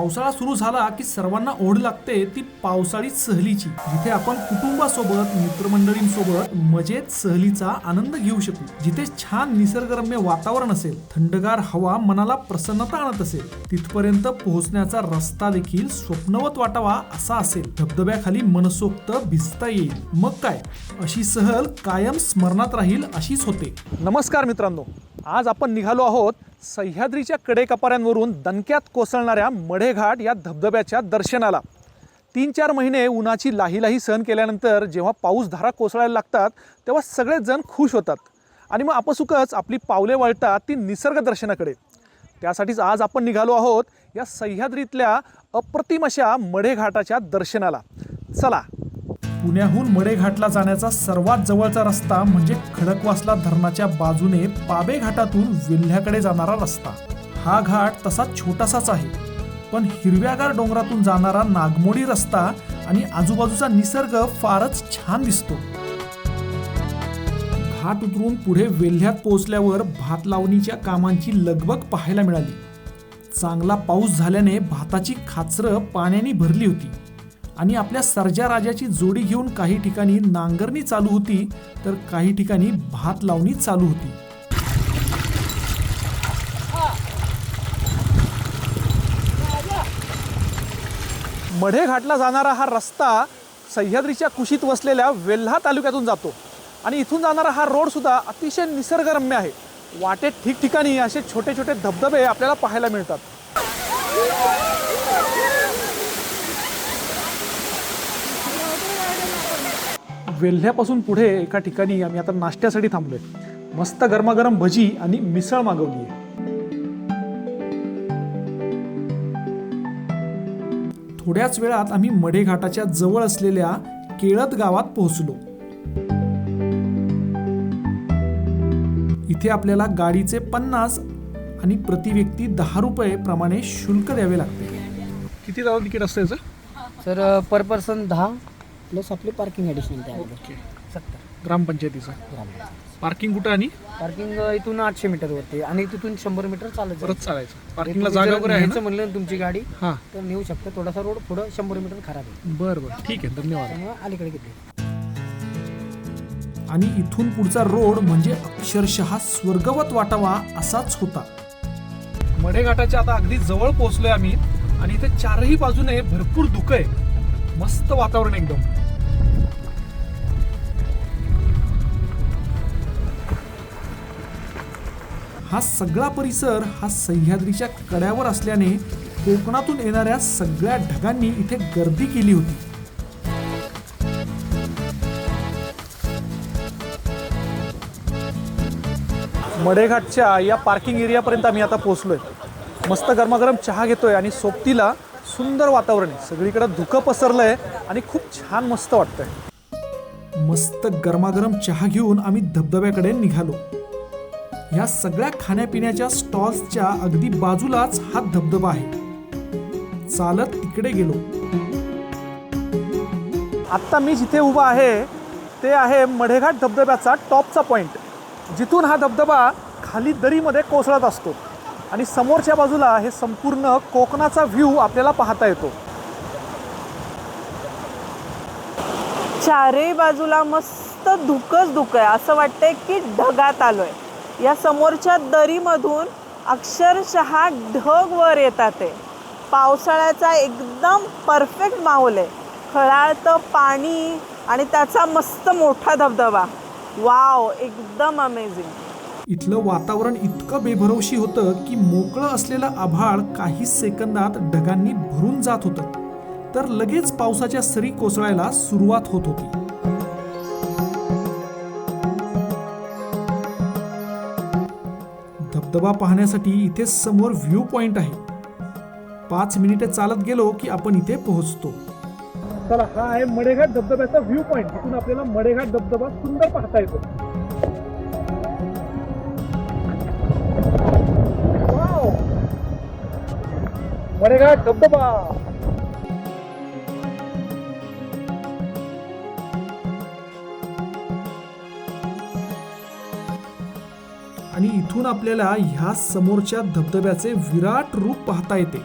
पावसाळा सुरू झाला की सर्वांना ओढ लागते ती पावसाळी सहलीची. जिथे आपण कुटुंबासोबत मित्रमंडळींसोबत मजेत सहलीचा आनंद घेऊ शकू. जिथे छान निसर्गरम्य वातावरण असेल थंडगार हवा मनाला प्रसन्नता आणत असेल तिथपर्यंत पोहोचण्याचा रस्ता देखील स्वप्नवत वाटावा असा असेल. धबधब्याखाली मनसोक्त भिजता येईल. मग काय? अशी सहल कायम स्मरणात राहील अशीच होते. नमस्कार मित्रांनो. आज आपण निघालो आहोत सह्याद्रीच्या कडेकपाऱ्यांवरून दणक्यात कोसळणाऱ्या मढेघाट या धबधब्याच्या दर्शनाला. तीन चार महिने उन्हाची लाही लाही सहन केल्यानंतर जेव्हा पाऊस धारा कोसळायला लागतात तेव्हा सगळेच जण खुश होतात. आणि मग आपसुकच आपली पावले वळतात ती निसर्ग दर्शनाकडे. त्यासाठीच आज आपण निघालो आहोत या सह्याद्रीतल्या अप्रतिम अशा मढेघाटाच्या दर्शनाला. चला पुण्याहून मडेघाटला जाण्याचा सर्वात जवळचा रस्ता म्हणजे खडकवासला धरणाच्या बाजूने पाबे घाटातून वेल्ह्याकडे जाणारा रस्ता. हा घाट तसा छोटासाच आहे पण हिरव्यागार डोंगरातून जाणारा नागमोडी रस्ता आणि आजूबाजूचा निसर्ग फारच छान दिसतो. घाट उतरून पुढे वेल्ह्यात पोहोचल्यावर भात लावणीच्या कामांची लगबग पाहायला मिळाली. चांगला पाऊस झाल्याने भाताची खाचरं पाण्याने भरली होती. आणि आपल्या सर्जा राजाची जोडी घेऊन काही ठिकाणी नांगरणी चालू होती तर काही ठिकाणी भात लावणी चालू होती. मढे घाटला जाणारा हा रस्ता सह्याद्रीच्या कुशीत वसलेल्या वेल्हा तालुक्यातून जातो. आणि इथून जाणारा हा रोड सुद्धा अतिशय निसर्गरम्य आहे. वाटेत ठिकठिकाणी असे छोटे छोटे धबधबे आपल्याला पाहायला मिळतात. वेल्ह्यापासून पुढे एका ठिकाणी आम्ही आता नाश्त्यासाठी थांबलोय. मस्त गरमागरम भजी आणि मिसळ मागवली आहे थोड्याच वेळात आम्ही मढेघाटाच्या जवळ असलेल्या केळत गावात पोहोचलो. इथे आपल्याला गाडीचे पन्नास आणि प्रति व्यक्ती दहा रुपये प्रमाणे शुल्क द्यावे लागते. किती दादा तिकीट असतं याचं? सर पर पर्सन दहा. प्लस आपली पार्किंग ॲडिशनल त्यामध्ये. सत्तर. ग्रामपंचायतीचं. पार्किंग कुठं आणि? पार्किंग इथून आठशे मीटरवरती आणि तिथून शंभर मीटर चालत जायचं. परत चालायचं. पार्किंगला तुम्ही जागा जर वगैरे आहे न्यायचं ना म्हणलं ना तुमची गाडी हां. तर नेऊ शकता. थोडासा रोड पुढं शंभर मीटर खराब आहे. बरं बरं. ठीक आहे. धन्यवाद. त्यामुळे अलीकडे घेतली. आणि इथून पुढचा रोड म्हणजे अक्षरशः स्वर्गवत वाटावा असाच होता. मढेघाटाच्या आता अगदी जवळ पोहोचलोय आम्ही आणि इथे चारही बाजूने भरपूर धुकं आहे. मस्त वातावरण एकदम. हा सगळा परिसर हा सह्याद्रीच्या कड्यावर असल्याने कोकणातून येणाऱ्या सगळ्या ढगांनी इथे गर्दी केली होती. मडेघाटच्या या पार्किंग एरियापर्यंत आम्ही आता पोहोचलोय. मस्त गरमागरम चहा घेतोय आणि सोबतीला सुंदर वातावरण आहे. सगळीकडे धुकं पसरलंय आणि खूप छान मस्त वाटतंय. मस्त गरमागरम चहा घेऊन आम्ही धबधब्याकडे निघालो. या सगळ्या खाण्यापिण्याच्या स्टॉल्सच्या अगदी बाजूलाच हा धबधबा आहे. चालत तिकडे गेलो. आत्ता मी जिथे उभा आहे ते आहे मढेघाट धबधब्याचा टॉपचा पॉइंट. जिथून हा धबधबा खाली दरीमध्ये कोसळत असतो आणि समोरच्या बाजूला हे संपूर्ण कोकणाचा व्ह्यू आपल्याला पाहता येतो. चारही बाजूला मस्त धुकच धुक आहे. असं वाटतंय की ढगात आलोय. या समोरच्या दरीमधून अक्षरशः ढग वर येतात आहे पावसाळ्याचा एकदम परफेक्ट माहोल आहे. खळाळतं पाणी आणि त्याचा मस्त मोठा धबधबा. वाव एकदम अमेझिंग इथलं वातावरण इतकं बेभरवशी होतं की मोकळं असलेलं आभाळ काही सेकंदात ढगांनी भरून जात होतं. तर लगेच पावसाच्या सरी कोसळायला सुरुवात होत होती. धबधबा पाहण्यासाठी इथे समोर व्ह्यू पॉइंट आहे. पाच मिनिटे चालत गेलो की आपण इथे पोहोचतो. चला हा आहे मडेघाट धबधब्याचा व्ह्यू पॉइंट तिथून आपल्याला मडेघाट धबधबा सुंदर पाहता येतो. मडेघाट धबधबा! इथून आपल्याला ह्या समोरच्या धबधब्याचे विराट रूप पाहता येते.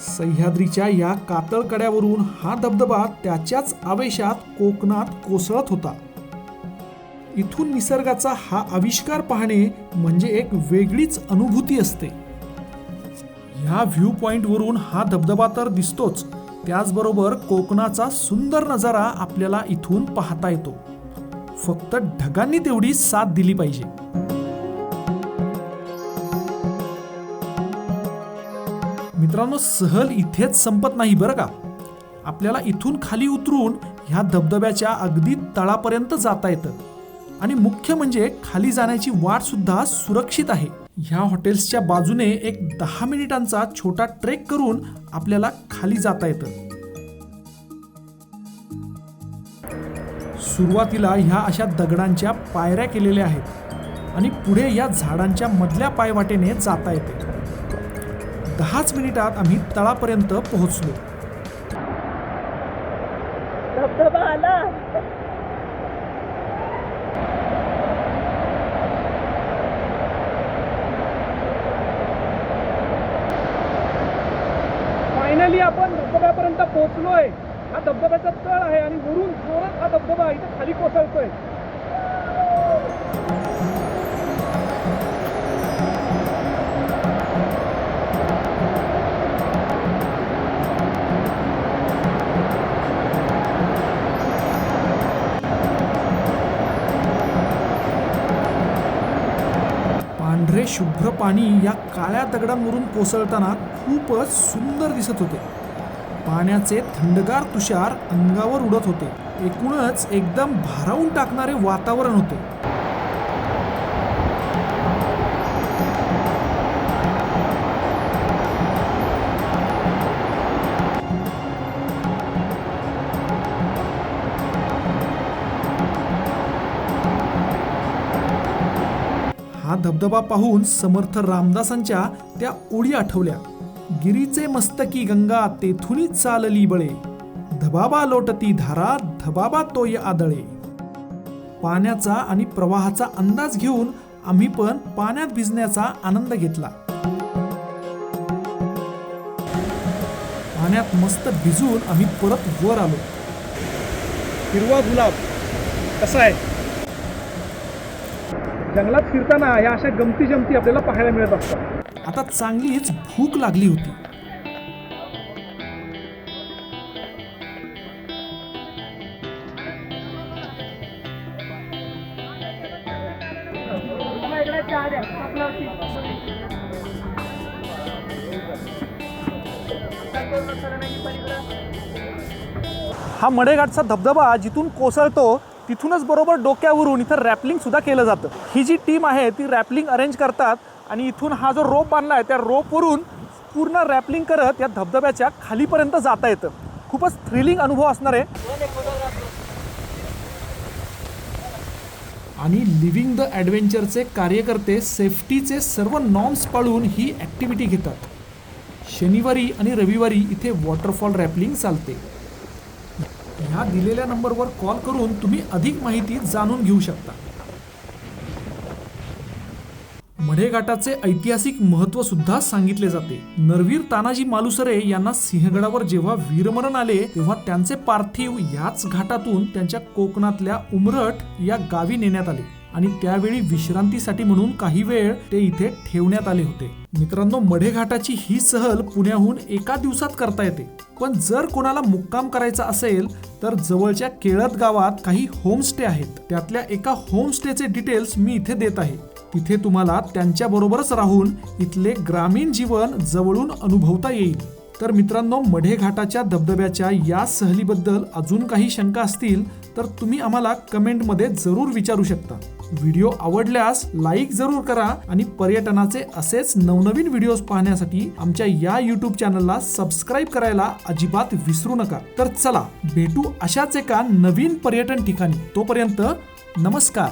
सह्याद्रीच्या या कातळ कड्यावरून हा धबधबा त्याच्याच आवेशात कोकणात कोसळत होता. इथून निसर्गाचा हा आविष्कार पाहणे म्हणजे एक वेगळीच अनुभूती असते. ह्या व्ह्यू पॉइंटवरून हा धबधबा तर दिसतोच. त्याचबरोबर कोकणाचा सुंदर नजारा आपल्याला इथून पाहता येतो. फक्त ढगांनी तेवढी साथ दिली पाहिजे. मित्रांनो सहल इथेच संपत नाही बरं का? आपल्याला इथून खाली उतरून ह्या धबधब्याच्या अगदी तळापर्यंत जाता येतं. आणि मुख्य म्हणजे खाली जाण्याची वाट सुद्धा सुरक्षित आहे. ह्या हॉटेल्सच्या बाजूने एक दहा मिनिटांचा छोटा ट्रेक करून आपल्याला खाली जाता येतं. सुरुवातीला ह्या अशा दगडांच्या पायऱ्या केलेल्या आहेत आणि पुढे या झाडांच्या मधल्या पायवाटेने जाता येते. दहाच मिनिटात आम्ही तळापर्यंत पोहोचलो. फायनली आपण धबधब्यापर्यंत पोहोचलोय. हा धबधब्याचा तळ आहे आणि वरून जोरात हा धबधबा इथे खाली कोसळतोय. पांढरे शुभ्र पाणी या काळ्या दगडांवरून कोसळताना खूपच सुंदर दिसत होते. पाण्याचे थंडगार तुषार अंगावर उडत होते. एकूणच एकदम भारावून टाकणारे वातावरण होते. हा धबधबा पाहून समर्थ रामदासांच्या त्या ओळी आठवल्या. गिरीचे मस्तकी गंगा तेथुनी चालली बळे. धबाबा लोटती धारा धबाबा तोय आदळे. पाण्याचा आणि प्रवाहाचा अंदाज घेऊन आम्ही पण पाण्यात भिजण्याचा आनंद घेतला. पाण्यात मस्त भिजून आम्ही परत वर आलो. हिरवा गुलाब कसा आहे? जंगलात फिरताना या अशा गमती जमती आपल्याला पाहायला मिळत असतात. आता चांगलीच भूक लागली होती. हा मडेघाटचा धबधबा जिथून कोसळतो तिथूनच बरोबर डोक्यावरून इथं रॅपलिंग सुद्धा केलं जातं. ही जी टीम आहे ती रॅपलिंग अरेंज करतात आणि इथून हा जो रोप बांधला आहे त्या रोपवरून पूर्ण रॅपलिंग करत या धबधब्याच्या खालीपर्यंत जाता येतं. खूपच थ्रिलिंग अनुभव असणार आहे. आणि लिव्हिंग द ॲडव्हेंचरचे कार्यकर्ते सेफ्टीचे सर्व नॉर्म्स पाळून ही ॲक्टिव्हिटी घेतात. शनिवारी आणि रविवारी इथे वॉटरफॉल रॅपलिंग चालते. ह्या दिलेल्या नंबरवर कॉल करून तुम्ही अधिक माहिती जाणून घेऊ शकता. मढेघाटाचे ऐतिहासिक महत्त्व सुद्धा सांगितले जाते. नरवीर तानाजी मालुसरे यांना सिंहगडावर जेव्हा वीरमरण आले तेव्हा त्यांचे पार्थिव याच घाटातून त्यांच्या कोकणातल्या उमरठ या गावी नेण्यात आले आणि त्यावेळी विश्रांतीसाठी म्हणून काही वेळ ते इथे ठेवण्यात आले होते. मित्रांनो मढेघाटाची ही सहल पुण्याहून एका दिवसात करता येते. पण जर कोणाला मुक्काम करायचा असेल तर जवळच्या केळत गावात काही होमस्टे आहेत. त्यातल्या एका होमस्टेचे डिटेल्स मी इथे देत आहे. तिथे तुम्हाला त्यांच्याबरोबरच राहून इथले ग्रामीण जीवन जवळून अनुभवता येईल. तर मित्रांनो मढेघाटाच्या धबधब्याच्या या सहलीबद्दल अजून काही शंका असतील तर तुम्ही आम्हाला कमेंटमध्ये जरूर विचारू शकता. व्हिडिओ आवडल्यास लाईक जरूर करा आणि पर्यटनाचे असेच नवनवीन व्हिडिओज पाहण्यासाठी आमच्या या यूट्यूब चॅनलला सबस्क्राईब करायला अजिबात विसरू नका. तर चला भेटू अशाच एका नवीन पर्यटन ठिकाणी. तोपर्यंत नमस्कार.